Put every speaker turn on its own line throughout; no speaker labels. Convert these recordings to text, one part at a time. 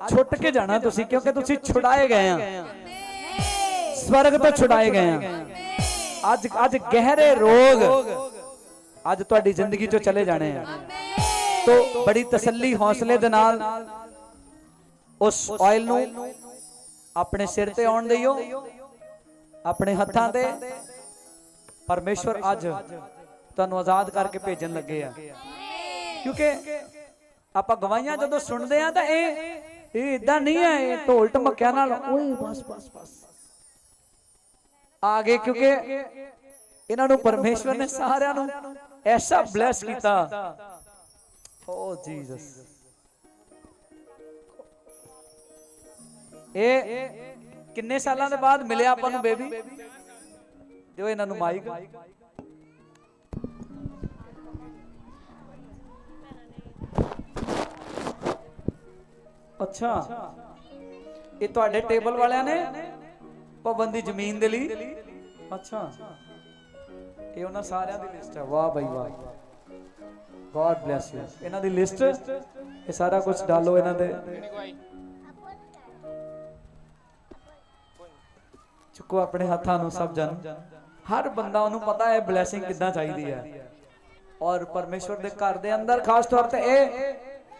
ਛੁੱਟ ਕੇ ਜਾਣਾ ਤੁਸੀਂ ਕਿਉਂਕਿ ਤੁਸੀਂ ਛੁਡਾਏ ਗਏ ਆ। ਸਵਰਗ ਤੋਂ ਛੁਡਾਏ ਗਏ ਆ। ਅੱਜ ਅੱਜ ਗਹਿਰੇ ਰੋਗ। ਅੱਜ ਤੁਹਾਡੀ ਜ਼ਿੰਦਗੀ ਚੋਂ ਚਲੇ ਜਾਣੇ ਆ। ਤੋ ਬੜੀ ਤਸੱਲੀ ਹੌਸਲੇ ਦੇ ਨਾਲ ਉਸ ਆਇਲ ਨੂੰ ਆਪਣੇ ਸਿਰ ਤੇ ਆਉਣ ਦਿਓ। ਆਪਣੇ ਹੱਥਾਂ ਤੇ ਪਰਮੇਸ਼ਵਰ ਅੱਜ ਤੁਹਾਨੂੰ ਆਜ਼ਾਦ ਕਰਕੇ ਭੇਜਣ ਲੱਗੇ ਆ। ਕਿਉਂਕਿ ਆਪਾਂ ਗਵਾਈਆਂ ਜਦੋਂ ਸੁਣਦੇ ਆ ਤਾਂ ਇਹ ਇਹ ਇਦਾਂ ਨਹੀਂ ਹੈ ਇਹ ਢੋਲ ਢਮਕਿਆਂ ਨਾਲ। ਓਏ ਬਸ ਬਸ ਬਸ। ਆਗੇ ਕਿਉਂਕਿ ਇਹਨਾਂ ਨੂੰ ਪਰਮੇਸ਼ਵਰ ਨੇ ਸਾਰਿਆਂ ਨੂੰ ਐਸਾ ਬਲੈਸ ਕੀਤਾ। Oh Jesus. ਇਹ ਕਿੰਨੇ ਸਾਲਾਂ ਦੇ ਬਾਅਦ ਮਿਲਿਆ ਆਪਾਂ ਨੂੰ ਬੇਬੀ? ਦਿਓ ਇਹਨਾਂ ਨੂੰ ਮਾਈਕ। ਅੱਛਾ। ਇਹ ਤੁਹਾਡੇ ਟੇਬਲ ਵਾਲਿਆਂ ਨੇ? ਭਵਨ ਜ਼ਮੀਨ ਦੇ ਲਈ? ਅੱਛਾ। ਇਹ ਉਹਨਾਂ ਸਾਰਿਆਂ ਦੀ ਲਿਸਟ ਹੈ। ਵਾਹ ਬਈ, ਵਾਹ। ਗੋਡ ਬlesਸ ਯੂ ਇਹਨਾਂ ਦੀ ਲਿਸਟ? ਇਹ ਸਾਰਾ ਕੁਝ ਡਾਲੋ ਇਹਨਾਂ ਦੇ। ਚੁੱਕੋ ਆਪਣੇ ਹੱਥਾਂ ਨੂੰ ਸਭ ਜਨ। ਹਰ ਬੰਦਾ ਉਹਨੂੰ ਪਤਾ ਹੈ ਬਲੇਸਿੰਗ ਕਿੱਦਾਂ ਚਾਹੀਦੀ ਹੈ। ਔਰ ਪਰਮੇਸ਼ਵਰ ਦੇ ਘਰ ਦੇ ਅੰਦਰ ਖਾਸ ਤੌਰ ਤੇ ਇਹ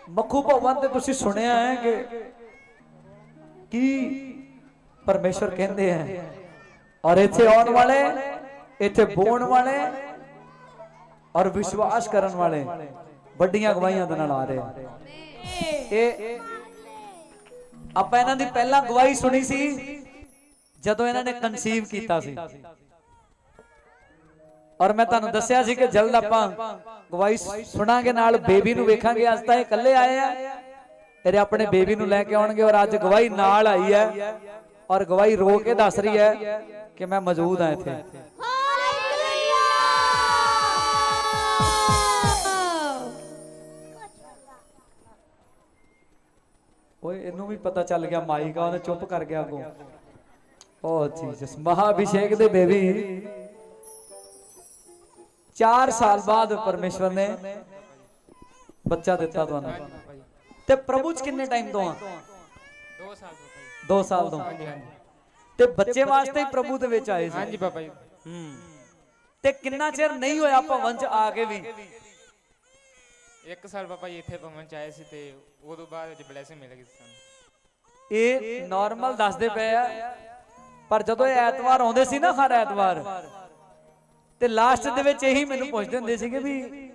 ਮੱਖੂ ਭਵਨ ਤੇ ਤੁਸੀਂ ਸੁਣਿਆ ਹੈ ਕਿ ਕੀ ਪਰਮੇਸ਼ਵਰ ਕਹਿੰਦੇ ਹੈ ਔਰ ਇੱਥੇ ਆਉਣ ਵਾਲੇ, ਇੱਥੇ ਬੋਣ ਵਾਲੇ ਔਰ ਵਿਸ਼ਵਾਸ ਕਰਨ ਵਾਲੇ ਵੱਡੀਆਂ ਗਵਾਹੀਆਂ ਦੇ ਨਾਲ ਆ ਰਹੇ ਇਹ ਆਪਾਂ ਇਹਨਾਂ ਦੀ ਪਹਿਲਾਂ ਗਵਾਹੀ ਸੁਣੀ ਸੀ, ਜਦੋਂ ਇਹਨਾਂ ਨੇ ਕਨਸੀਵ ਕੀਤਾ ਸੀ। ਔਰ ਮੈਂ ਤੁਹਾਨੂੰ ਦੱਸਿਆ ਸੀ ਕਿ ਜਲਦ ਆਪਾਂ ਗਵਾਹੀ ਸੁਣਾਂਗੇ ਨਾਲ ਬੇਬੀ ਨੂੰ ਵੇਖਾਂਗੇ ਅੱਜ ਤਾਂ ਇਹ ਇਕੱਲੇ ਆਏ ਆ। ਇਹਦੇ ਆਪਣੇ ਬੇਬੀ ਨੂੰ ਲੈ ਕੇ ਆਉਣਗੇ ਔਰ ਅੱਜ ਗਵਾਹੀ ਨਾਲ ਆਈ ਹੈ। ਔਰ ਗਵਾਹੀ ਰੋ ਕੇ ਦੱਸ ਰਹੀ ਹੈ ਕਿ ਮੈਂ ਮੌਜੂਦ ਹਾਂ ਇੱਥੇ। ਓਏ ਇਹਨੂੰ ਵੀ ਪਤਾ ਚੱਲ ਗਿਆ ਮਾਈਕ ਆ ਉਹਨੇ ਚੁੱਪ ਕਰ ਗਿਆ ਅੱਗੋਂ। ਓ ਜੀਸਸ ਮਹਾਭਿਸ਼ੇਕ ਦੇ ਬੇਬੀ। 4 ਸਾਲ ਬਾਅਦ ਪਰਮੇਸ਼ਵਰ ਨੇ ਬੱਚਾ ਦਿੱਤਾ ਤੁਹਾਨੂੰ। ਤੇ ਪ੍ਰਭੂ ਚ ਕਿੰਨੇ ਟਾਈਮ ਤੋਂ ਆ?
2 ਸਾਲ ਤੋਂ। ਭਾਈ
2 ਸਾਲ ਤੋਂ
ਹਾਂਜੀ ਹਾਂਜੀ
ਤੇ ਬੱਚੇ ਵਾਸਤੇ ਹੀ ਪ੍ਰਭੂ ਦੇ ਵਿੱਚ ਆਏ ਸੀ।
ਹਾਂਜੀ ਪਾਪਾ ਜੀ।
ਹੂੰ। ਤੇ ਕਿੰਨਾ ਚਿਰ ਨਹੀਂ ਹੋਇਆ ਭਵਨ ਚ ਆ ਕੇ ਵੀ?
ਇੱਕ ਸਾਲ ਪਾਪਾ ਜੀ ਇੱਥੇ ਭਵਨ ਚ ਆਏ ਸੀ ਤੇ ਉਦੋਂ ਬਾਅਦ ਵਿੱਚ ਬਲੇਸਿੰਗ ਮਿਲ ਗਈ ਸਾਨੂੰ।
ਇਹ ਨਾਰਮਲ ਦੱਸਦੇ ਪਏ ਆ। ਪਰ ਜਦੋਂ ਇਹ ਐਤਵਾਰ ਆਉਂਦੇ ਸੀ ਨਾ ਹਰ ਐਤਵਾਰ ਤੇ ਲਾਸਟ ਦੇ ਵਿੱਚ ਇਹੀ ਮੈਨੂੰ ਪੁੱਛਦੇ ਹੁੰਦੇ ਸੀਗੇ ਵੀ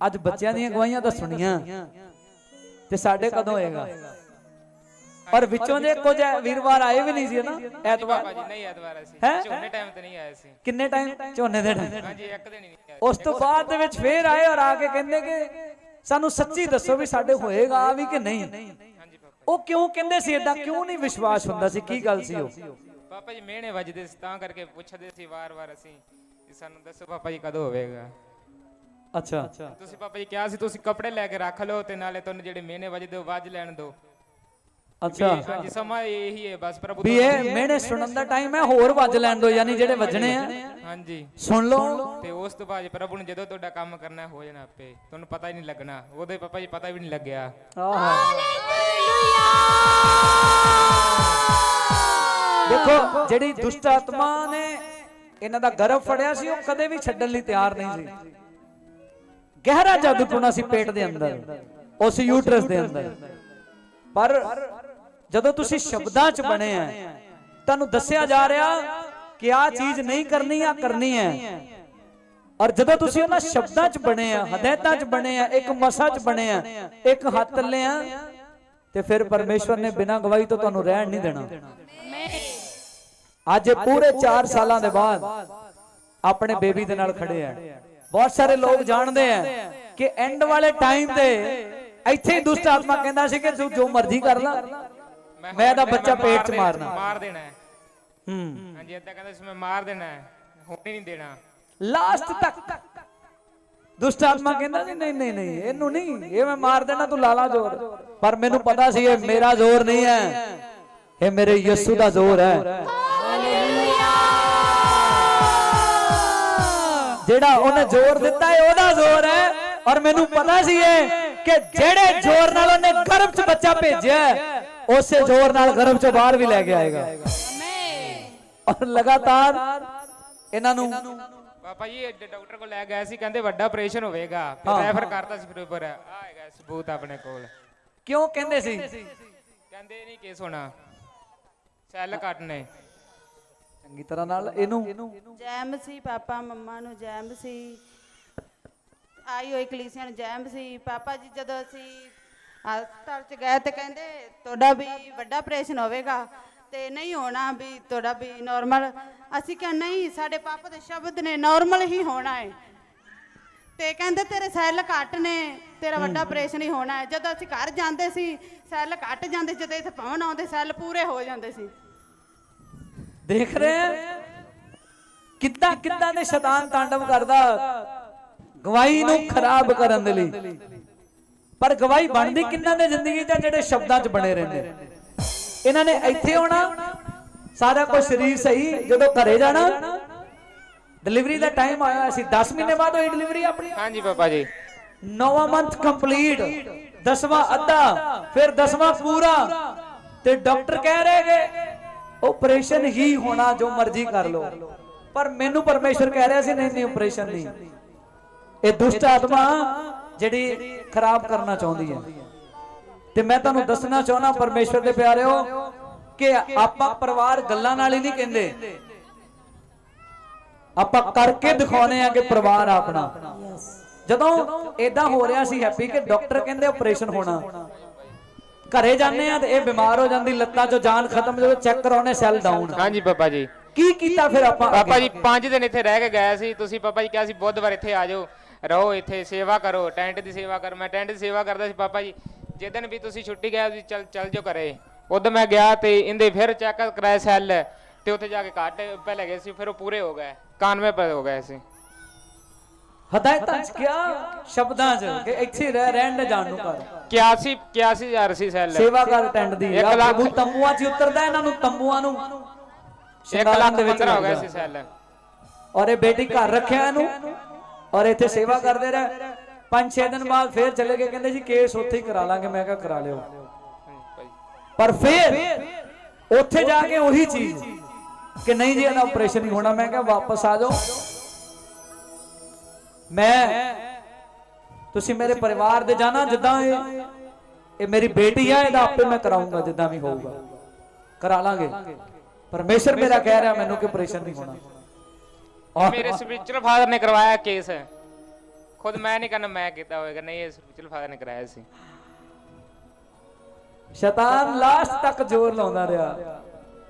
ਅੱਜ ਬੱਚਿਆਂ ਦੀਆਂ ਗਵਾਹੀਆਂ ਤਾਂ ਸੁਣੀਆਂ। ਤੇ ਸਾਡੇ ਕਦੋਂ ਹੋਏਗਾ? ਔਰ ਵਿੱਚੋਂ ਦੇ ਕੁਝ ਵੀਰਵਾਰ ਆਏ ਵੀ ਨਹੀਂ ਸੀ ਨਾ? ਐਤਵਾਰ।
ਜੀ ਨਹੀਂ ਐਤਵਾਰ ਅਸੀਂ? ਝੋਨੇ ਟਾਈਮ ਤੇ ਨਹੀਂ ਆਏ ਸੀ।
ਕਿੰਨੇ ਟਾਈਮ ਝੋਨੇ ਦੇ ਟਾਈਮ
ਹਾਂਜੀ ਇੱਕ ਦਿਨ ਹੀ
ਉਸ ਤੋਂ ਬਾਅਦ ਦੇ ਵਿੱਚ ਫੇਰ ਆਏ ਔਰ ਆ ਕੇ ਕਹਿੰਦੇ ਕਿ ਸਾਨੂੰ ਸੱਚੀ ਦੱਸੋ ਵੀ ਸਾਡੇ ਹੋਏਗਾ ਵੀ ਕਿ ਨਹੀਂ? ਉਹ ਕਿਉਂ ਕਹਿੰਦੇ ਸੀ? ਇਦਾਂ ਕਿਉਂ ਨਹੀਂ ਵਿਸ਼ਵਾਸ ਹੁੰਦਾ ਸੀ? ਕੀ ਗੱਲ ਸੀ ਉਹ?
ਪਾਪਾ ਜੀ ਮਿਹਣੇ ਵੱਜਦੇ ਸੀ ਤਾਂ ਕਰਕੇ ਪੁੱਛਦੇ ਸੀ ਵਾਰ-ਵਾਰ ਅਸੀਂ। ਕਿ ਸਾਨੂੰ ਦੱਸੋ ਪਾਪਾ ਜੀ ਕਦੋਂ ਹੋਵੇਗਾ।
ਅੱਛਾ।
ਤੁਸੀਂ ਪਾਪਾ ਜੀ ਕਿਹਾ ਸੀ ਤੁਸੀਂ ਕੱਪੜੇ ਲੈ ਕੇ ਰੱਖ ਲਓ ਤੇ ਨਾਲੇ ਤੁਹਾਨੂੰ ਜਿਹੜੇ ਮਿਹਣੇ ਵੱਜਦੇ ਉਹ ਵੱਜ ਲੈਣ ਦਿਓ।
ਅੱਛਾ।
ਹਾਂਜੀ ਸਮਾਂ ਇਹੀ ਹੈ ਬਸ ਪ੍ਰਭੂ
ਵੀ ਇਹ ਮਿਹਣੇ ਸੁਣਨ ਦਾ ਟਾਈਮ ਹੈ ਹੋਰ ਵੱਜ ਲੈਣ ਦੋ ਯਾਨੀ ਜਿਹੜੇ ਵੱਜਣੇ ਆ।
ਹਾਂਜੀ।
ਸੁਣ ਲਓ।
ਤੇ ਉਸ ਤੋਂ ਬਾਅਦ ਪ੍ਰਭੂ ਨੇ ਜਦੋਂ ਤੁਹਾਡਾ ਕੰਮ ਕਰਨਾ ਹੋ ਜਾਣਾ ਆਪੇ ਤੁਹਾਨੂੰ ਪਤਾ ਹੀ ਨਹੀਂ ਲੱਗਣਾ। ਉਹਦੇ ਪਾਪਾ ਜੀ ਪਤਾ ਵੀ ਨਹੀਂ ਲੱਗਿਆ।
ਆਹਾ। ਦੇਖੋ ਜਿਹੜੀ ਦੁਸ਼ਟ ਆਤਮਾ ਨੇ ਇਹਨਾਂ ਦਾ ਗਰਭ ਫੜਿਆ ਸੀ, ਉਹ ਕਦੇ ਵੀ ਛੱਡਣ ਲਈ ਤਿਆਰ ਨਹੀਂ ਸੀ। ਗਹਿਰਾ ਜਾਦੂ ਟੂਣਾ ਸੀ ਪੇਟ ਦੇ ਅੰਦਰ, ਉਸ ਯੂਟਰਸ ਦੇ ਅੰਦਰ। ਪਰ ਜਦੋਂ ਤੁਸੀਂ ਸ਼ਬਦਾਂ 'ਚ ਬਣੇ ਆ, ਤੁਹਾਨੂੰ ਦੱਸਿਆ ਜਾ ਰਿਹਾ ਕਿ ਆ ਚੀਜ਼ ਨਹੀਂ ਕਰਨੀ ਆ ਕਰਨੀ ਹੈ। ਔਰ ਜਦੋਂ ਤੁਸੀਂ ਉਹਨਾਂ ਸ਼ਬਦਾਂ 'ਚ ਬਣੇ ਆ, ਹਦਾਇਤਾਂ 'ਚ ਬਣੇ ਆ, ਇੱਕ ਮਸਾ 'ਚ ਬਣੇ ਆ, ਇੱਕ ਹੱਥ ਲਿਆ ਤੇ ਫਿਰ ਪਰਮੇਸ਼ਵਰ ਨੇ ਬਿਨਾਂ ਗਵਾਹੀ ਤੋਂ ਤੁਹਾਨੂੰ ਰਹਿਣ ਨਹੀਂ ਦੇਣਾ। ਅੱਜ ਪੂਰੇ 4 ਸਾਲਾਂ ਦੇ ਬਾਅਦ ਆਪਣੇ ਬੇਬੀ ਦੇ ਨਾਲ ਖੜੇ ਆ। ਬਹੁਤ ਸਾਰੇ ਲੋਕ ਜਾਣਦੇ ਆ ਕਿ ਐਂਡ ਵਾਲੇ ਟਾਈਮ ਤੇ ਇੱਥੇ ਹੀ ਦੁਸ਼ਟ ਆਤਮਾ ਕਹਿੰਦਾ ਸੀ ਕਿ ਤੂੰ ਜੋ ਮਰਜ਼ੀ ਕਰ ਲੈ। ਮੈਂ ਇਹਦਾ ਬੱਚਾ ਪੇਟ 'ਚ ਮਾਰਨਾ।
ਮਾਰ ਦੇਣਾ। ਹੈ।
ਹੂੰ
ਹਾਂਜੀ ਏਦਾਂ ਕਹਿੰਦਾ ਸੀ ਮੈਂ ਮਾਰ ਦੇਣਾ ਹੈ, ਹੁਣ ਨਹੀਂ ਦੇਣਾ।
ਲਾਸਟ ਤੱਕ। ਦੁਸ਼ਟ ਆਤਮਾ ਕਹਿੰਦਾ ਸੀ ਨਹੀਂ ਨਹੀਂ ਨਹੀਂ ਇਹਨੂੰ ਨਹੀਂ। ਇਹ ਮੈਂ ਮਾਰ ਦੇਣਾ ਤੂੰ ਲਾਲਾ ਜ਼ੋਰ। ਪਰ ਮੈਨੂੰ ਪਤਾ ਸੀ ਇਹ ਮੇਰਾ ਜ਼ੋਰ ਨਹੀਂ ਹੈ। ਇਹ ਮੇਰੇ ਯਿਸੂ ਦਾ ਜ਼ੋਰ ਹੈ। ਜਿਹੜਾ ਉਹਨੇ ਜ਼ੋਰ ਦਿੱਤਾ ਹੈ ਉਹਦਾ ਜ਼ੋਰ ਹੈ। ਔਰ ਮੈਨੂੰ ਪਤਾ ਸੀ ਇਹ ਕਿ ਜਿਹੜੇ ਜ਼ੋਰ ਨਾਲ ਉਹਨੇ ਗਰਭ 'ਚ ਬੱਚਾ ਭੇਜਿਆ ਹੈ, ਉਸੇ ਜ਼ੋਰ ਨਾਲ ਗਰਭ ਚੋਂ ਬਾਹਰ ਵੀ ਲੈ ਕੇ ਆਏਗਾ। ਔਰ ਲਗਾਤਾਰ ਇਹਨਾਂ ਨੂੰ
ਪਾਪਾ ਜੀ ਇਹ ਡਾਕਟਰ ਕੋਲ ਲੈ ਗਏ ਸੀ ਕਹਿੰਦੇ ਵੱਡਾ ਆਪਰੇਸ਼ਨ ਹੋਵੇਗਾ। ਫਿਰ। ਰੈਫਰ ਕਰਤਾ ਸੀ ਫਿਰ ਉੱਪਰ। ਆ ਹੈਗਾ ਸਬੂਤ ਆਪਣੇ ਕੋਲ।
ਕਿਉਂ ਕਹਿੰਦੇ ਸੀ?
ਕਹਿੰਦੇ ਨਹੀਂ ਕੇਸ ਹੋਣਾ। ਸੈੱਲ ਕੱਟ ਨੇ
ਚੰਗੀ ਤਰ੍ਹਾਂ ਨਾਲ ਇਹਨੂੰ।
ਜੈਮ ਸੀ ਪਾਪਾ ਮੰਮਾ ਨੂੰ ਜੈਮ ਸੀ। ਆਈ ਹੋਈ ਕਲੀਸਿਆਂ ਨੂੰ ਜੈਮ ਸੀ। ਪਾਪਾ ਜੀ ਜਦੋਂ ਅਸੀਂ ਹਸਪਤਾਲ ਚ ਗਏ ਤੇ ਕਹਿੰਦੇ ਤੁਹਾਡਾ ਵੀ ਵੱਡਾ ਆਪਰੇਸ਼ਨ ਹੋਵੇਗਾ। ਤੇ ਨਹੀਂ ਹੋਣਾ ਵੀ ਤੁਹਾਡਾ ਵੀ ਨਾਰਮਲ ਅਸੀਂ ਕਿਹਾ ਨਹੀਂ ਸਾਡੇ ਪਾਪਾ ਦੇ ਸ਼ਬਦ ਨੇ ਨਾਰਮਲ ਹੀ ਹੋਣਾ ਹੈ ਤੇ ਕਹਿੰਦੇ ਤੇਰੇ ਸੈੱਲ ਘੱਟ ਨੇ ਤੇਰਾ ਵੱਡਾ ਆਪਰੇਸ਼ਨ ਹੀ ਹੋਣਾ ਹੈ ਜਦੋਂ ਅਸੀਂ ਘਰ ਜਾਂਦੇ ਸੀ ਸੈੱਲ ਘੱਟ ਜਾਂਦੇ ਜਦੋਂ ਇੱਥੇ ਪਹੁੰਚ ਆਉਂਦੇ ਸੈੱਲ ਪੂਰੇ ਹੋ ਜਾਂਦੇ ਸੀ।
ਦੇਖ ਰਹੇ ਆ? ਕਿੱਦਾਂ ਕਿੱਦਾਂ ਦੇ ਸ਼ੈਤਾਨ ਤਾਂਡਵ ਕਰਦਾ? ਗਵਾਹੀ ਨੂੰ ਖਰਾਬ ਕਰਨ ਦੇ ਲਈ। ਪਰ ਗਵਾਹੀ ਬਣਦੀ ਕਿੰਨਾਂ ਦੇ ਜ਼ਿੰਦਗੀ ਆ ਜਿਹੜੇ ਸ਼ਬਦਾਂ 'ਚ ਬਣੇ ਰਹਿੰਦੇ? ਇਹਨਾਂ ਨੇ ਇੱਥੇ ਆਉਣਾ ਸਾਰਾ ਕੁਝ ਸਰੀਰ ਸਹੀ ਜਦੋਂ ਘਰੇ ਜਾਣਾ ਡਿਲੀਵਰੀ ਦਾ ਟਾਈਮ ਆਇਆ ਸੀ 10 ਮਹੀਨੇ ਬਾਅਦ ਹੋਈ ਡਿਲੀਵਰੀ ਆਪਣੀ।
ਹਾਂਜੀ ਪਾਪਾ ਜੀ।
ਨੌਵਾਂ ਮੰਥ ਕੰਪਲੀਟ ਦਸਵਾਂ ਅੱਧਾ ਫਿਰ ਦਸਵਾਂ ਪੂਰਾ ਤੇ ਡਾਕਟਰ ਕਹਿ ਰਹੇ ਕਿ ਆਪਰੇਸ਼ਨ ਹੀ ਹੋਣਾ ਜੋ ਮਰਜ਼ੀ ਕਰ ਲੋ ਪਰ ਮੈਨੂੰ ਪਰਮੇਸ਼ਰ ਕਹਿ ਰਿਹਾ ਸੀ, ਨਹੀਂ ਨਹੀਂ ਆਪਰੇਸ਼ਨ ਨਹੀਂ। ਇਹ ਦੁਸ਼ਟ ਆਤਮਾ ਜਿਹੜੀ ਖਰਾਬ ਕਰਨਾ ਚਾਹੁੰਦੀ ਹੈ। ਤੇ ਮੈਂ ਤੁਹਾਨੂੰ ਦੱਸਣਾ ਚਾਹੁੰਦਾ ਪਰਮੇਸ਼ਰ ਦੇ ਪਿਆਰਿਓ, ਕਿ ਆਪਾਂ ਪਰਿਵਾਰ ਗੱਲਾਂ ਨਾਲ ਹੀ ਨਹੀਂ ਕਹਿੰਦੇ। ਆਪਾਂ ਕਰਕੇ ਦਿਖਾਉਨੇ ਆ ਕਿ ਪਰਿਵਾਰ ਆਪਣਾ। ਜਦੋਂ ਇਦਾਂ ਹੋ ਰਿਹਾ ਸੀ, ਹੈਪੀ, ਕਿ ਡਾਕਟਰ ਕਹਿੰਦੇ ਆਪਰੇਸ਼ਨ ਹੋਣਾ। ਘਰੇ ਜਾਂਦੇ ਆ ਤੇ ਇਹ ਬਿਮਾਰ ਹੋ ਜਾਂਦੀ ਲੱਤਾਂ 'ਚੋਂ ਜਾਨ ਖਤਮ ਜਦੋਂ ਚੈੱਕ ਕਰਾਉਨੇ ਸੈੱਲ ਡਾਊਨ
ਹਾਂਜੀ ਪਾਪਾ ਜੀ।
ਕੀ ਕੀਤਾ ਫਿਰ ਆਪਾਂ
ਪਾਪਾ ਜੀ 5 ਦਿਨ ਇੱਥੇ ਰਹਿ ਕੇ ਗਏ ਸੀ। ਤੁਸੀਂ ਪਾਪਾ ਜੀ ਕਿਹਾ ਸੀ ਬੁੱਧਵਾਰ ਇੱਥੇ ਆ ਜਾਓ ਰਹੋ ਇੱਥੇ ਸੇਵਾ ਕਰੋ ਟੈਂਟ ਦੀ ਸੇਵਾ ਕਰੋ। ਮੈਂ ਟੈਂਟ ਦੀ ਸੇਵਾ ਕਰਦਾ ਸੀ ਪਾਪਾ ਜੀ ਜਿੱਦਣ ਵੀ ਤੁਸੀਂ ਛੁੱਟੀ ਗਏ ਤੁਸੀਂ ਚੱਲ ਚੱਲ ਜਾਓ ਘਰੇ। ਉਦੋਂ ਮੈਂ ਗਿਆ ਤੇ ਇਹਦੇ ਫਿਰ ਚੈੱਕ ਕਰਾਇਆ ਸੈੱਲ ਤੇ ਉੱਥੇ ਜਾ ਕੇ ਘੱਟ ਪਹਿਲੇ ਗਏ ਸੀ ਫਿਰ ਉਹ ਪੂਰੇ ਹੋ ਗਏ 91 ਪਰ ਹੋ ਗਏ ਸੀ।
ਹਦਾਇਤਾਂ 'ਚ ਕਿਹਾ ਸ਼ਬਦਾਂ 'ਚ ਕਿ ਇੱਥੇ ਰਹਿ ਰਹਿਣ ਦੇ ਜਾਣ ਨੂੰ ਕਰ।
81 81000 ਸੀ ਸੈੱਲ।
ਸੇਵਾ ਕਰ ਟੈਂਟ ਦੀ।
ਇੱਕ ਲੱਖ-
ਪ੍ਰਭੂ ਤੰਬੂਆਂ 'ਚ ਹੀ ਉਤਰਦਾ ਇਹਨਾਂ ਨੂੰ ਤੰਬੂਆਂ ਨੂੰ।
1
ਸ਼ਿੰਗਾਰਨ
ਲੱਖ
ਦੇ ਵਿੱਚ
15 ਹੋ
ਲੱਗਦਾ।
ਸੀ ਸੈੱਲ।
ਔਰ ਇਹ ਬੇਟੀ ਘਰ ਰੱਖਿਆ ਇਹਨੂੰ ਔਰ ਇੱਥੇ ਸੇਵਾ ਕਰਦੇ ਰਹੇ। ਪੰਜ ਛੇ ਦਿਨ ਬਾਅਦ ਫੇਰ ਚਲੇ ਗਏ। ਕਹਿੰਦੇ ਜੀ ਕੇਸ ਉੱਥੇ ਹੀ ਕਰਾ ਲਾਂਗੇ। ਮੈਂ ਕਿਹਾ ਕਰਾ ਲਿਓ। ਪਰ ਫੇਰ ਉੱਥੇ ਜਾ ਕੇ ਉਹੀ ਚੀਜ਼ ਕਿ ਨਹੀਂ ਜੀ ਇਹਦਾ ਆਪਰੇਸ਼ਨ ਹੀ ਹੋਣਾ। ਮੈਂ ਕਿਹਾ ਵਾਪਸ ਆ ਜਾਓ। ਮੈਂ ਤੁਸੀਂ ਮੇਰੇ ਪਰਿਵਾਰ ਦੇ ਜਾਣਾ ਜਿੱਦਾਂ ਇਹ ਇਹ ਮੇਰੀ ਬੇਟੀ ਆ ਇਹਦਾ ਆਪੇ ਮੈਂ ਕਰਾਉਂਗਾ ਜਿੱਦਾਂ ਵੀ ਹੋਊਗਾ। ਕਰਾ ਲਾਂਗੇ। ਪਰਮੇਸ਼ਰ ਮੇਰਾ ਕਹਿ ਰਿਹਾ ਮੈਨੂੰ ਕਿ ਆਪਰੇਸ਼ਨ ਨਹੀਂ ਹੋਣਾ। ਔਰ
ਮੇਰੇ ਸਪਿਰਚੁਅਲ ਫਾਦਰ ਨੇ ਕਰਵਾਇਆ ਕੇਸ ਖੁਦ ਮੈਂ ਨਹੀਂ ਕਰਨਾ ਮੈਂ ਕੀਤਾ ਹੋਵੇਗਾ ਨਹੀਂ ਇਹ ਸਪਿਰਚੁਅਲ ਫਾਦਰ ਨੇ ਕਰਾਇਆ ਸੀ।
ਸ਼ੈਤਾਨ ਲਾਸਟ ਤੱਕ ਜ਼ੋਰ ਲਾਉਂਦਾ ਰਿਹਾ।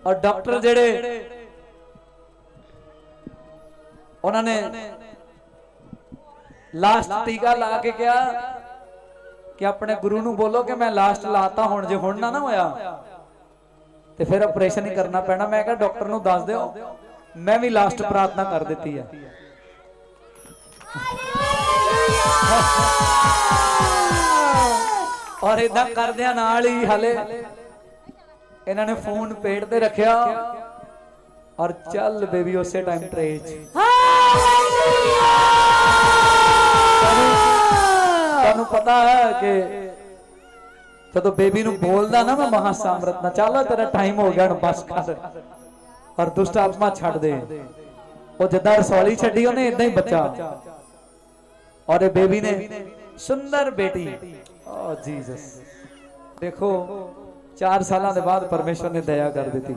ਔਰ ਡਾਕਟਰ ਜਿਹੜੇ ਉਹਨਾਂ ਨੇ ਲਾਸਟ ਟੀਕਾ ਲਾ ਕੇ ਕਿਹਾ ਕਿ ਆਪਣੇ ਗੁਰੂ ਨੂੰ ਬੋਲੋ ਕਿ ਮੈਂ ਲਾਸਟ ਲਾਤਾ ਹੁਣ ਜੇ ਹੁਣ ਨਾ ਨਾ ਹੋਇਆ। ਤੇ ਫਿਰ ਆਪਰੇਸ਼ਨ ਹੀ ਕਰਨਾ ਪੈਣਾ। ਮੈਂ ਕਿਹਾ ਡਾਕਟਰ ਨੂੰ ਦੱਸ ਦਿਓ, ਮੈਂ ਵੀ ਲਾਸਟ ਪ੍ਰਾਰਥਨਾ ਕਰ ਦਿੱਤੀ ਹੈ ਔਰ ਇਦਾਂ ਕਰਦਿਆਂ ਨਾਲ ਹੀ ਹਲੇ ਇਹਨਾਂ ਨੇ ਫੋਨ ਪੇਟ ਤੇ ਰੱਖਿਆ ਔਰ ਚੱਲ ਬੇਬੀ ਉਸੇ ਟਾਈਮ ਟ੍ਰੇਚ ਤੁਹਾਨੂੰ ਪਤਾ ਹੈ ਕਿ ਜਦੋਂ ਬੇਬੀ ਨੂੰ ਬੋਲਦਾ ਨਾ ਮੈਂ ਮਹਾ ਸਾਮਰਤ ਚੱਲ ਤੇਰਾ ਟਾਈਮ ਹੋ ਗਿਆ, ਹੁਣ ਬਸ ਕਰ। ਔਰ ਦੁਸ਼ਟ ਆਤਮਾ ਛੱਡ ਦੇ। ਉਹ ਜਿੱਦਾਂ ਰਸੌਲੀ ਛੱਡੀ, ਉਹਨੇ ਇਦਾਂ ਹੀ ਬੱਚਾ। ਔਰ ਇਹ ਬੇਬੀ ਨੇ, ਸੁੰਦਰ ਬੇਟੀ। Oh Jesus. ਦੇਖੋ 4 ਸਾਲਾਂ ਦੇ ਬਾਅਦ ਪਰਮੇਸ਼ਵਰ ਨੇ ਦਇਆ ਕਰ ਦਿੱਤੀ।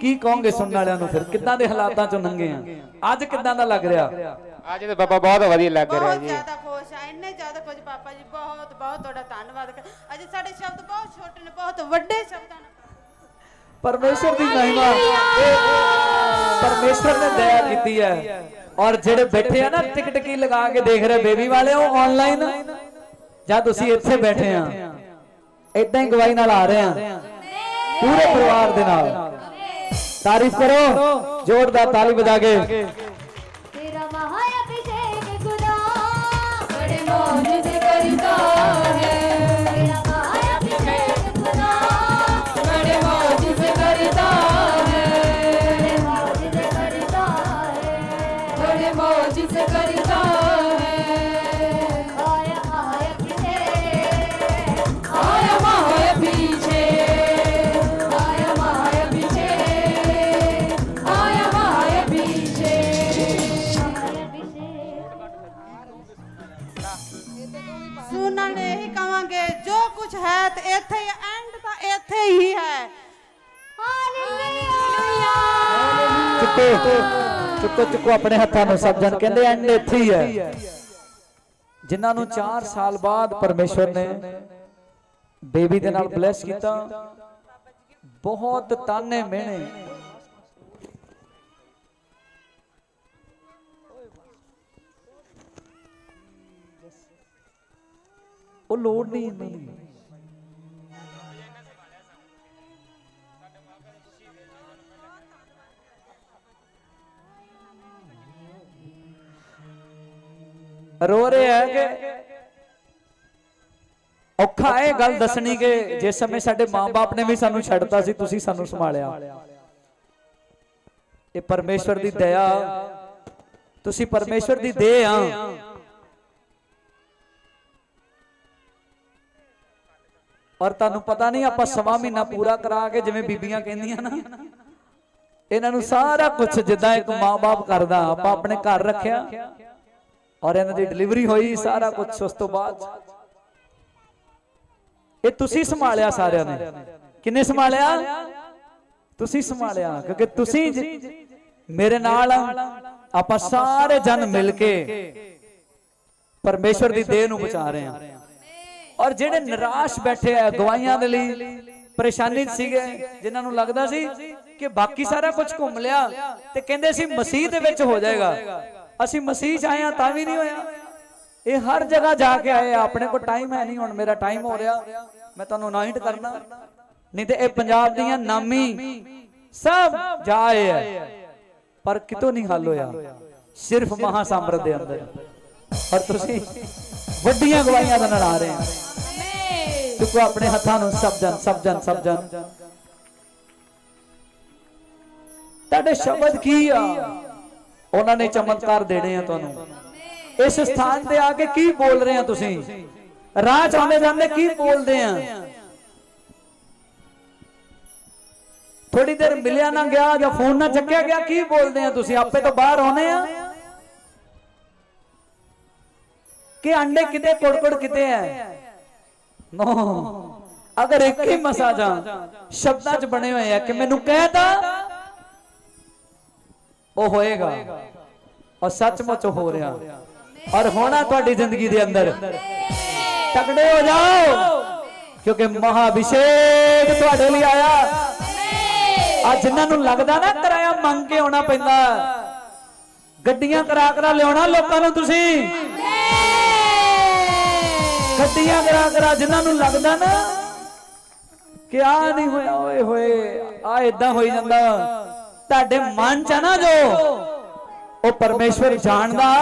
ਕੀ ਕੀ ਕਹੋਗੇ ਸੁਣਨ ਵਾਲਿਆਂ ਨੂੰ ਫਿਰ? ਕਿੱਦਾਂ ਦੇ ਹਾਲਾਤਾਂ ਚੋਂ ਲੰਘੇ ਆ? ਅੱਜ ਕਿੱਦਾਂ ਦਾ ਲੱਗ ਰਿਹਾ?
ਅੱਜ ਤੇ ਪਾਪਾ ਬਹੁਤ ਵਧੀਆ ਲੱਗ ਰਿਹਾ
ਬਹੁਤ
ਜੀ।
ਜ਼ਿਆਦਾ ਖੁਸ਼ ਆ ਇੰਨੇ ਜ਼ਿਆਦਾ ਕੁਝ ਪਾਪਾ ਜੀ ਬਹੁਤ ਬਹੁਤ ਤੁਹਾਡਾ ਧੰਨਵਾਦ ਕਰ ਅਜੇ ਸਾਡੇ ਸ਼ਬਦ ਬਹੁਤ ਛੋਟੇ ਨੇ ਬਹੁਤ ਵੱਡੇ ਸ਼ਬਦਾਂ ਨਾਲ
ਪਰਮੇਸ਼ਰ ਦੀ ਮਹਿਮਾ। ਪਰਮੇਸ਼ਰ ਨੇ ਦਇਆ ਕੀਤੀ ਹੈ। ਔਰ ਜਿਹੜੇ ਬੈਠੇ ਆ ਨਾ ਟਿਕ ਟਿਕੀ ਲਗਾ ਕੇ ਦੇਖ ਰਹੇ ਬੇਬੀ ਵਾਲਿਓ ਆਨਲਾਈਨ ਜਾਂ ਤੁਸੀਂ ਇੱਥੇ ਬੈਠੇ ਆ ਇਦਾਂ ਹੀ ਗਵਾਹੀ ਨਾਲ ਆ ਰਹੇ ਆ। ਪੂਰੇ ਪਰਿਵਾਰ ਦੇ ਨਾਲ। ਤਾਰੀਫ ਕਰੋ ਜ਼ੋਰਦਾਰ ਤਾਲੀ ਵਜਾ ਕੇ।
ਹੀ ਹੈ।
ਹਾਲੇਲੂਇਆ
ਚੁੱਕੋ ਚੁੱਕੋ ਚੁੱਕੋ ਆਪਣੇ ਹੱਥਾਂ ਨੂੰ ਸਭ ਜਣ। ਕਹਿੰਦੇ ਐਂਡ ਇੱਥੇ ਹੀ ਹੈ। ਜਿਨ੍ਹਾਂ ਨੂੰ 4 ਸਾਲ ਬਾਅਦ ਪਰਮੇਸ਼ਵਰ ਨੇ ਬੇਬੀ ਦੇ ਨਾਲ ਬਲੈਸ ਕੀਤਾ ਬਹੁਤ ਤਾਨੇ ਮਿਹਣੇ। ਉਹ ਲੋੜ ਨਹੀਂ ਇਹਨਾਂ ਦੀ ਰੋ ਰਹੇ ਹੈ ਕਿ ਔਖਾ ਇਹ ਗੱਲ ਦੱਸਣੀ ਕਿ ਜਿਸ ਸਮੇਂ ਸਾਡੇ ਮਾਪੇ ਨੇ ਵੀ ਸਾਨੂੰ ਛੱਡਤਾ ਸੀ ਤੁਸੀਂ ਸਾਨੂੰ ਸੰਭਾਲਿਆ। ਇਹ ਪਰਮੇਸ਼ਵਰ ਦੀ ਦਇਆ। ਤੁਸੀਂ ਪਰਮੇਸ਼ਵਰ ਦੀ ਦੇਹ ਆ। ਔਰ ਤੁਹਾਨੂੰ ਪਤਾ ਨਹੀਂ ਆਪਾਂ ਸਵਾ ਮਹੀਨਾ ਪੂਰਾ ਕਰਾ ਕੇ ਜਿਵੇਂ ਬੀਬੀਆਂ ਕਹਿੰਦੀਆਂ ਨਾ। ਇਹਨਾਂ ਨੂੰ ਸਾਰਾ ਕੁਝ ਜਿੱਦਾਂ ਇੱਕ ਮਾਂ-ਬਾਪ ਕਰਦਾ ਆਪਾਂ ਆਪਣੇ ਘਰ ਰੱਖਿਆ। ਔਰ ਇਹਨਾਂ ਦੀ ਡਿਲੀਵਰੀ ਹੋਈ ਸਾਰਾ ਕੁਝ ਉਸ ਤੋਂ ਬਾਅਦ। ਇਹ ਤੁਸੀਂ ਸੰਭਾਲਿਆ ਸਾਰਿਆਂ ਨੇ। ਕਿੰਨੇ ਸੰਭਾਲਿਆ? ਤੁਸੀਂ ਸੰਭਾਲਿਆ ਕਿਉਂਕਿ ਤੁਸੀਂ ਮੇਰੇ ਨਾਲ ਆਪਾਂ ਸਾਰੇ ਜਨ ਮਿਲ ਕੇ ਪਰਮੇਸ਼ਵਰ ਦੀ ਦੇਹ ਨੂੰ ਬਚਾ ਰਹੇ ਹਾਂ। ਔਰ ਜਿਹੜੇ ਨਿਰਾਸ਼ ਬੈਠੇ ਆ ਗਵਾਈਆਂ ਦੇ ਲਈ ਪਰੇਸ਼ਾਨੀ ਸੀਗੇ ਜਿਨ੍ਹਾਂ ਨੂੰ ਲੱਗਦਾ ਸੀ ਕਿ ਬਾਕੀ ਸਾਰਾ ਕੁਝ ਘੁੰਮ ਲਿਆ ਤੇ ਕਹਿੰਦੇ ਸੀ ਮਸੀਹ ਦੇ ਵਿੱਚ ਹੋ ਜਾਏਗਾ। ਅਸੀਂ ਮਸੀਹ 'ਚ ਆਏ ਆ ਤਾਂ ਵੀ ਨਹੀਂ ਹੋਇਆ। ਇਹ ਹਰ ਜਗ੍ਹਾ ਜਾ ਕੇ ਆਏ ਆ। ਆਪਣੇ ਕੋਲ ਟਾਈਮ ਹੈ ਨਹੀਂ ਹੁਣ। ਮੇਰਾ ਟਾਈਮ ਹੋ ਰਿਹਾ। ਮੈਂ ਤੁਹਾਨੂੰ ਅਨਾਇੰਟ ਕਰਨਾ। ਨਹੀਂ ਤੇ ਇਹ ਪੰਜਾਬ ਦੀਆਂ ਨਾਮੀ ਸਭ ਜਾਏ ਹੈ ਪਰ ਕਿਤੋਂ ਨਹੀਂ ਹੱਲ ਹੋਇਆ। ਸਿਰਫ ਮਹਾ ਸਾਮਰਾਜ ਦੇ ਅੰਦਰ। ਔਰ ਤੁਸੀਂ ਵੱਡੀਆਂ ਗਵਾਹੀਆਂ ਦੇ ਨਾਲ ਆ ਰਹੇ ਹੋ। ਚੁੱਕੋ ਆਪਣੇ ਹੱਥਾਂ ਨੂੰ। ਸਭ ਜਨ ਸਭ ਜਨ ਸਭ ਜਨ। ਤੁਹਾਡੇ ਸ਼ਬਦ ਕੀ ਆ? ਉਹਨਾਂ ਨੇ ਚਮਤਕਾਰ ਦੇਣੇ ਆ ਤੁਹਾਨੂੰ। ਇਸ ਸਥਾਨ ਤੇ ਆ ਕੇ ਕੀ ਬੋਲ ਰਹੇ ਆ ਤੁਸੀਂ? ਰਾਹ ਚ ਆਉਂਦੇ ਜਾਂਦੇ ਕੀ ਬੋਲਦੇ ਆ? ਥੋੜੀ ਦੇਰ ਮਿਲਿਆ ਨਾ ਗਿਆ ਜਾਂ ਫੋਨ ਨਾ ਚੱਕਿਆ ਗਿਆ, ਕੀ ਬੋਲਦੇ ਆ ਤੁਸੀਂ? ਆਪੇ ਤੋਂ ਬਾਹਰ ਆਉਨੇ ਆ। ਕਿ ਅੰਡੇ ਕਿਤੇ, ਕੋੜ-ਕੋੜ ਕਿਤੇ ਹੈ ਨੋ। ਅਗਰ ਇੱਕ ਹੀ ਮਸਾਜਾ ਸ਼ਬਦਾਂ ਚ ਬਣੇ ਹੋਏ ਆ ਕਿ ਮੈਨੂੰ ਕਹਿਤਾ ਉਹ ਹੋਏਗਾ। ਔਰ ਸੱਚਮੁੱਚ ਹੋ ਰਿਹਾ। ਔਰ ਹੋਣਾ ਤੁਹਾਡੀ ਜ਼ਿੰਦਗੀ ਦੇ ਅੰਦਰ। ਤਕੜੇ ਹੋ ਜਾਓ। ਕਿਉਂਕਿ ਮਹਾਭਿਸ਼ੇਕ ਤੁਹਾਡੇ ਲਈ ਆਇਆ। ਆ ਜਿਨ੍ਹਾਂ ਨੂੰ ਲੱਗਦਾ ਨਾ ਕਿਰਾਇਆ ਮੰਗ ਕੇ ਆਉਣਾ ਪੈਂਦਾ। ਗੱਡੀਆਂ ਕਰਾ ਕਰਾ ਲਿਆਉਣਾ ਲੋਕਾਂ ਨੂੰ ਤੁਸੀਂ। ਗੱਡੀਆਂ ਕਰਾ ਕਰਾ ਜਿਨ੍ਹਾਂ ਨੂੰ ਲੱਗਦਾ ਨਾ ਕਿ ਆ ਨਹੀਂ ਹੋਇਆ, ਓਏ ਹੋਏ ਆ ਇਦਾਂ ਹੋਈ ਜਾਂਦਾ। ਤੁਹਾਡੇ ਮਨ ਚ ਨਾ ਜੋ। ਉਹ ਪਰਮੇਸ਼ਵਰ ਜਾਣਦਾ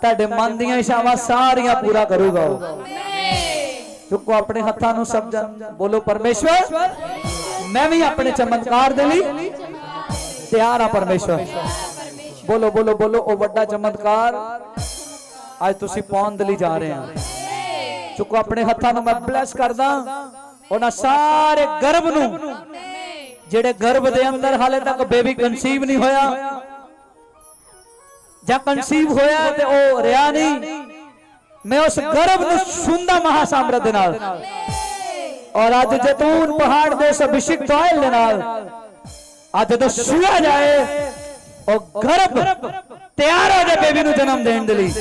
ਤੁਹਾਡੇ ਮਨ ਦੀਆਂ ਇਸ਼ਾਵਾਂ ਸਾਰੀਆਂ ਪੂਰਾ ਕਰੂਗਾ ਉਹ। ਚੁੱਕੋ ਆਪਣੇ ਹੱਥਾਂ ਨੂੰ ਜਨ ਬੋਲੋ ਪਰਮੇਸ਼ਵਰ ਮੈਂ ਵੀ ਆਪਣੇ ਚਮਤਕਾਰ ਦੇ ਲਈ ਤਿਆਰ ਆ ਪਰਮੇਸ਼ਵਰ। ਬੋਲੋ ਬੋਲੋ ਬੋਲੋ ਉਹ ਵੱਡਾ ਚਮਤਕਾਰ ਅੱਜ ਤੁਸੀਂ ਪਾਉਣ ਦੇ ਲਈ ਜਾ ਰਹੇ ਆ। ਚੁੱਕੋ ਆਪਣੇ ਹੱਥਾਂ ਨੂੰ ਮੈਂ ਬਲੈਸ ਕਰਦਾ। ਉਹਨਾਂ ਸਾਰੇ ਗਰਭ ਨੂੰ ਜਿਹੜੇ ਗਰਭ ਦੇ ਅੰਦਰ ਹਾਲੇ ਤੱਕ ਬੇਬੀ ਕਨਸੀਵ ਨਹੀਂ ਹੋਇਆ, ਜਾਂ ਕਨਸੀਵ ਹੋਇਆ ਤੇ ਉਹ ਰਿਆ ਨਹੀਂ, ਮੈਂ ਉਸ ਗਰਭ ਨੂੰ ਸੁੰਦਾ ਮਹਾ ਸਾਮਰਾਜ ਦੇ ਨਾਲ। ਔਰ ਅੱਜ ਜੈਤੂਨ ਪਹਾੜ ਦੇ ਉਸ ਅਭਿਸ਼ੇਕ ਆਇਲ ਦੇ ਨਾਲ, ਅੱਜ ਜਦੋਂ ਛੂਆ ਜਾਏ, ਉਹ ਗਰਭ ਤਿਆਰ ਹੋ ਜਾਏ ਬੇਬੀ ਨੂੰ ਜਨਮ ਦੇਣ ਦੇ ਲਈ।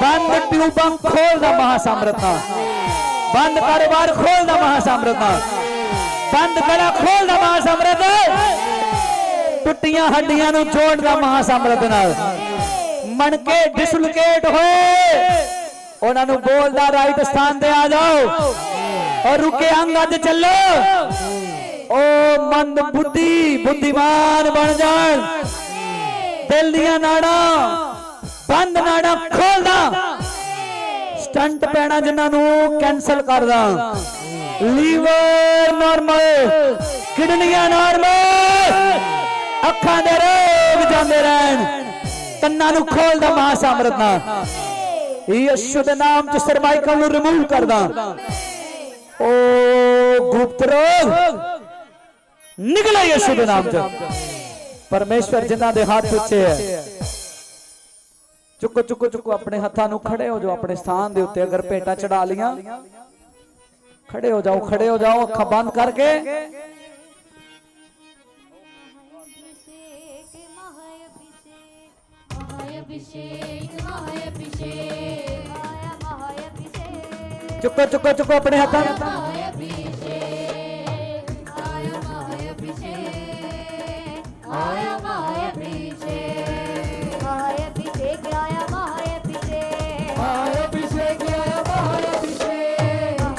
ਬੰਦ ਟਿਊਬਾਂ ਖੋਲਦਾ ਮਹਾ ਸਾਮਰਾਜ ਬੰਦ ਕਾਰੋਬਾਰ ਖੋਲਦਾ ਮਹਾ ਸਾਮਰਾਜ ਨਾਲ ਬੰਦ ਗਲਾ ਖੋਲਦਾ ਮਹਾ ਸਾਮਰਾਜ ਟੁੱਟੀਆਂ ਹੱਡੀਆਂ ਨੂੰ ਜੋੜਦਾ ਮਹਾ ਸਾਮਰਾਜ ਨਾਲ ਮਣਕੇ ਡਿਸਲੋਕੇਟ ਹੋਏ ਉਹਨਾਂ ਨੂੰ ਬੋਲਦਾ ਰਾਈਟ ਸਥਾਨ ਤੇ ਆ ਜਾਓ ਔਰ ਰੁਕੇ ਅੰਗ ਅੱਜ ਚੱਲੋ ਓ ਮੰਦ ਬੁੱਧੀ ਬੁੱਧੀਮਾਨ ਬਣ ਜਾਣ ਦਿਲ ਦੀਆਂ ਨਾੜਾਂ ਬੰਦ ਨਾੜਾਂ ਖੋਲਦਾ ਸਟੰਟ ਪੈਣਾ ਜਿਨ੍ਹਾਂ ਨੂੰ ਕੈਨਸਲ ਕਰਦਾ ਲੀਵਰ ਨਾਰਮਲ, ਕਿਡਨੀਆਂ ਨਾਰਮਲ, ਅੱਖਾਂ ਦੇ ਰੋਗ ਜਾਂਦੇ ਰਹਿਣ, ਕੰਨਾਂ ਨੂੰ ਖੋਲਦਾ ਮਹਾ ਸਾਮਰਤ ਨਾਲ। ਯਿਸੂ ਦੇ ਨਾਮ ਚ ਸਰਵਾਈਕਲ ਨੂੰ ਰਿਮੂਵ ਕਰਦਾ। ਓ ਗੁਪਤ ਰੋਗ, ਨਿਕਲੇ ਯਿਸੂ ਦੇ ਨਾਮ ਚ। ਪਰਮੇਸ਼ਵਰ ਜਿਨ੍ਹਾਂ ਦੇ ਹੱਥ ਉੱਚੇ ਹੈ, ਚੁੱਕੋ ਚੁੱਕੋ ਚੁੱਕੋ, ਆਪਣੇ ਹੱਥਾਂ ਨੂੰ ਖੜੇ ਹੋ ਜੋ ਆਪਣੇ ਸਥਾਨ ਦੇ ਉੱਤੇ ਅਗਰ ਭੇਟਾ ਚੜਾ ਲੀਆਂ खड़े हो जाओ खड़े हो जाओ अखा बंद करके
चुको चुको चुको अपने
हाथों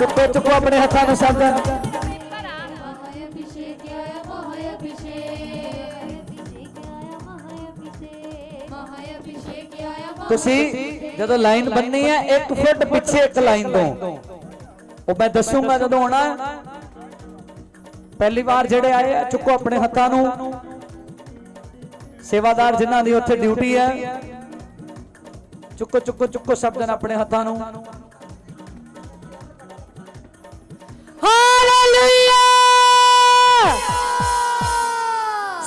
ਚੁੱਕੋ ਚੁੱਕੋ ਆਪਣੇ ਹੱਥਾਂ ਨੂੰ ਸਭ ਤੁਸੀਂ ਜਦੋਂ ਲਾਈਨ ਬੰਨੀ ਹੈ 1 ਫੁੱਟ ਪਿੱਛੇ ਇੱਕ ਲਾਈਨ ਤੋਂ। ਉਹ ਮੈਂ ਦੱਸੂਗਾ ਜਦੋਂ ਆਉਣਾ। ਪਹਿਲੀ ਵਾਰ ਜਿਹੜੇ ਆਏ ਆ, ਚੁੱਕੋ ਆਪਣੇ ਹੱਥਾਂ ਨੂੰ। ਸੇਵਾਦਾਰ ਜਿਨ੍ਹਾਂ ਦੀ ਉੱਥੇ ਡਿਊਟੀ ਹੈ, ਚੁੱਕੋ ਚੁੱਕੋ ਚੁੱਕੋ ਸਭ ਜਨ ਆਪਣੇ ਹੱਥਾਂ ਨੂੰ।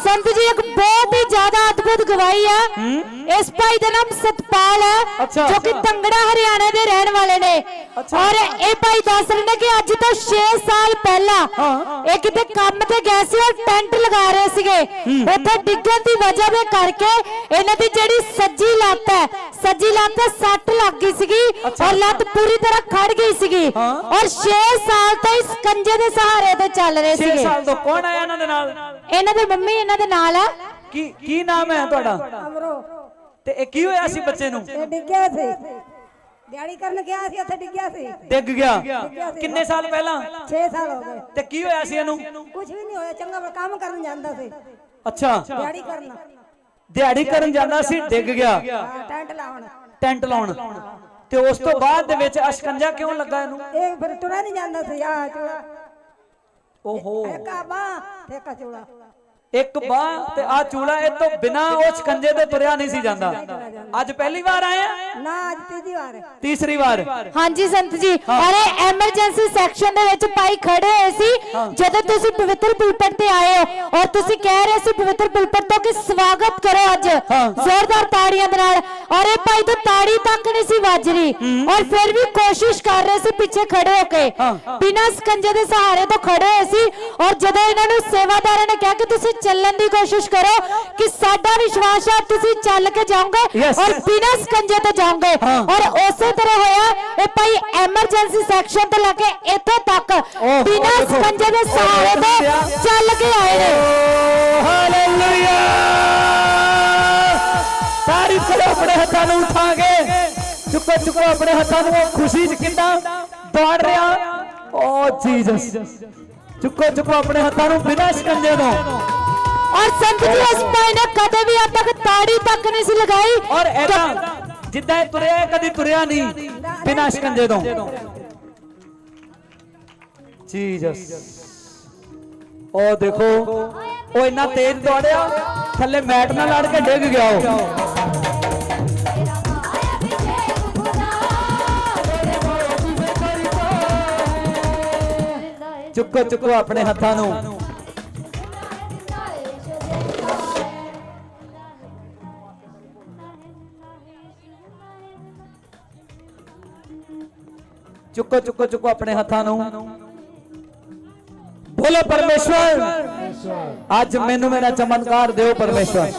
ਸੰਤ ਜੀ ਇੱਕ ਬਹੁਤ ਹੀ ਜ਼ਿਆਦਾ ਅਦਭੁਤ ਗਵਾਹੀ ਆ। ਇਸ ਭਾਈ ਦਾ ਨਾਮ ਸਤਪਾਲ ਹੈ ਜੋ ਕਿ। ਤੰਗੜਾ ਹਰਿਆਣਾ ਦੇ ਰਹਿਣ ਵਾਲੇ ਨੇ।
ਅੱਛਾ।
ਔਰ ਇਹ ਭਾਈ ਦੱਸ ਰਹੇ ਨੇ ਕਿ ਅੱਜ ਤੋਂ 6 ਸਾਲ ਪਹਿਲਾਂ
ਹਾਂ।
ਇਹ ਕਿਤੇ ਕੰਮ ਤੇ ਗਏ ਸੀ ਔਰ ਟੈਂਟ ਲਗਾ ਰਹੇ ਸੀਗੇ। ਉੱਥੇ ਡਿੱਗਣ ਦੀ ਵਜ੍ਹਾ ਦੇ ਕਰਕੇ ਇਹਨਾਂ ਦੀ ਜਿਹੜੀ ਸੱਜੀ ਲੱਤ ਹੈ ਸੱਜੀ ਲੱਤ ਤੇ ਸੱਟ ਲੱਗ ਗਈ ਸੀਗੀ ਔਰ ਲੱਤ ਪੂਰੀ ਤਰ੍ਹਾਂ ਖੜ ਗਈ ਸੀਗੀ।
ਹਾਂ।
ਔਰ 6 ਸਾਲ ਤੋਂ ਇਸ ਕੰਜੇ ਦੇ ਸਹਾਰੇ ਤੇ ਚੱਲ ਰਹੇ
6
ਸੀਗੇ।
ਸਾਲ ਤੋਂ ਕੌਣ ਆਇਆ ਇਹਨਾਂ ਦੇ ਨਾਲ?
ਇਹਨਾਂ ਦੇ ਮੰਮੀ ਇਹਨਾਂ ਦੇ ਨਾਲ ਆ।
ਕੀ ਕੀ ਨਾਮ ਹੈ ਤੁਹਾਡਾ?
ਅਮਰੋ।
ਤੇ ਇਹ ਕੀ ਹੋਇਆ ਸੀ ਬੱਚੇ ਨੂੰ?
ਇਹ ਡਿੱਗਿਆ ਸੀ। ਦਿਹਾੜੀ ਕਰਨ ਗਿਆ ਸੀ ਉੱਥੇ ਡਿੱਗਿਆ ਸੀ।
ਡਿੱਗ ਗਿਆ? ਕਿੰਨੇ ਸਾਲ ਪਹਿਲਾਂ?
6 ਸਾਲ ਹੋ ਗਏ।
ਤੇ ਕੀ ਹੋਇਆ ਸੀ ਇਹਨੂੰ?
ਕੁਝ ਵੀ ਨਹੀਂ ਹੋਇਆ ਚੰਗਾ ਭਲਾ ਕੰਮ ਕਰਨ ਜਾਂਦਾ ਸੀ।
ਅੱਛਾ।
ਦਿਹਾੜੀ ਕਰਨਾ।
ਦਿਹਾੜੀ ਕਰਨ ਜਾਂਦਾ ਸੀ ਡਿੱਗ ਗਿਆ।
ਟੈਂਟ ਲਾਉਣ।
ਟੈਂਟ ਲਾਉਣ। ਤੇ ਉਸ ਤੋਂ ਬਾਅਦ ਦੇ ਵਿੱਚ ਅਸ਼ਕੰਜਾ ਕਿਉਂ ਲੱਗਾ ਇਹਨੂੰ?
ਇਹ ਫਿਰ ਤੁਰਿਆ ਨਹੀਂ ਜਾਂਦਾ ਸੀ ਆ ਚੂੜਾ
ਓਹੋ।
ਇੱਕ ਆ ਬਾਂਹ ਤੇ ਇੱਕ ਚੂੜਾ
ਇੱਕ ਬਾਹ ਤੇ ਆ ਚੂੜਾ ਇਹ ਤੋਂ ਬਿਨਾ ਉਹ ਸ਼ਕੰਜੇ ਤੇ ਤੁਰਿਆ ਨਹੀਂ ਸੀ ਜਾਂਦਾ। ਅੱਜ ਪਹਿਲੀ ਵਾਰ ਆਏ ਆ।
ਨਾ ਅੱਜ ਤੀਜੀ ਵਾਰ। ਹੈ।
ਤੀਸਰੀ ਵਾਰ।
ਹਾਂਜੀ ਸੰਤ ਜੀ। ਇਹ ਐਮਰਜੈਂਸੀ ਸੈਕਸ਼ਨ ਦੇ ਵਿੱਚ ਭਾਈ ਖੜੇ ਹੋਏ ਸੀ। ਜਦੋਂ ਤੁਸੀਂ ਪਵਿੱਤਰ ਪੁਲਪਟ ਤੇ ਆਏ ਹੋ ਔਰ ਤੁਸੀਂ ਕਹਿ ਰਹੇ ਸੀ ਪਵਿੱਤਰ ਪੁਲਪਟ ਤੋਂ ਕਿ ਸਵਾਗਤ ਕਰੋ ਅੱਜ। ਜ਼ੋਰਦਾਰ ਤਾੜੀਆਂ ਦੇ ਨਾਲ। ਔਰ ਇਹ ਭਾਈ ਤੋਂ ਤਾੜੀ ਤੱਕ ਨਹੀਂ ਸੀ ਵੱਜ ਰਹੀ ਔਰ ਫਿਰ ਵੀ ਕੋਸ਼ਿਸ਼ ਕਰ ਰਹੇ ਸੀ ਪਿੱਛੇ ਖੜੇ ਹੋ ਕੇ। ਬਿਨਾਂ ਸਕੰਜੇ ਦੇ ਸਹਾਰੇ ਤੋਂ ਖੜੇ ਹੋਏ ਸੀ। ਔਰ ਜਦੋਂ ਇਹਨਾਂ ਨੂੰ ਸੇਵਾਦਾਰਾਂ ਨੇ ਕਿਹਾ ਕਿ ਤੁਸੀਂ ਚੱਲਣ ਦੀ ਕੋਸ਼ਿਸ਼ ਕਰੋ ਕਿ ਸਾਡਾ ਵਿਸ਼ਵਾਸ ਹੈ ਤੁਸੀਂ ਚੱਲ ਕੇ ਜਾਓਗੇ।
Yes,
ਔਰ. ਬਿਨਾਂ ਸਕੰਜੇ ਤੋਂ ਜਾਓਗੇ ਔਰ ਉਸੇ ਤਰ੍ਹਾਂ ਹੋਇਆ ਇਹ ਭਾਈ ਐਮਰਜੈਂਸੀ ਸੈਕਸ਼ਨ ਤੋਂ ਲੈ ਕੇ ਇੱਥੇ ਤੱਕ ਬਿਨਾਂ। ਸਕੰਜੇ ਦੇ ਸਹਾਰੇ ਤੋਂ। ਚੱਲ ਕੇ ਆਏ ਨੇ।
ਹਾਲੇਲੂਇਆ ਤਾਰੀਫ ਕਰੋ ਆਪਣੇ ਹੱਥਾਂ ਨੂੰ ਉਠਾ ਕੇ ਚੁੱਕੋ ਚੁੱਕੋ ਆਪਣੇ ਹੱਥਾਂ ਨੂੰ। ਖੁਸ਼ੀ ਚ ਕਿੰਨਾ ਦੌੜ ਰਿਹਾ? ਓ ਜੀਸਸ ਚੁੱਕੋ ਚੁੱਕੋ ਆਪਣੇ ਹੱਥਾਂ ਨੂੰ ਬਿਨਾਂ ਸ਼ਿਕੰਜੇ ਤੋਂ।
ਔਰ ਸੰਤ ਜੀ ਇਸ ਭਾਈ ਨੇ ਕਦੇ ਵੀ ਅੱਜ ਤੱਕ ਤਾੜੀ ਤੱਕ ਨਹੀਂ ਸੀ ਲਗਾਈ।
ਔਰ ਐਦਾਂ ਜਿੱਦਾਂ ਇਹ ਤੁਰਿਆ ਇਹ ਕਦੀ ਤੁਰਿਆ ਨਹੀਂ। ਬਿਨਾਂ ਸ਼ਿਕੰਜੇ ਤੋਂ। ਜੀਸਸ। ਉਹ ਦੇਖੋ, ਉਹ ਇੰਨਾ ਤੇਜ਼ ਦੌੜਿਆ, ਥੱਲੇ ਮੈਟ ਨਾਲ ਲੜ ਕੇ ਡਿੱਗ ਗਿਆ ਉਹ। ਚੁੱਕੋ ਚੁੱਕੋ ਆਪਣੇ ਹੱਥਾਂ ਨੂੰ। ਚੁੱਕੋ ਚੁੱਕੋ ਚੁੱਕੋ ਆਪਣੇ ਹੱਥਾਂ ਨੂੰ। ਬੋਲੋ ਪਰਮੇਸ਼ਵਰ। ਅੱਜ ਮੈਨੂੰ ਮੇਰਾ ਚਮਤਕਾਰ ਦਿਓ ਪਰਮੇਸ਼ਵਰ।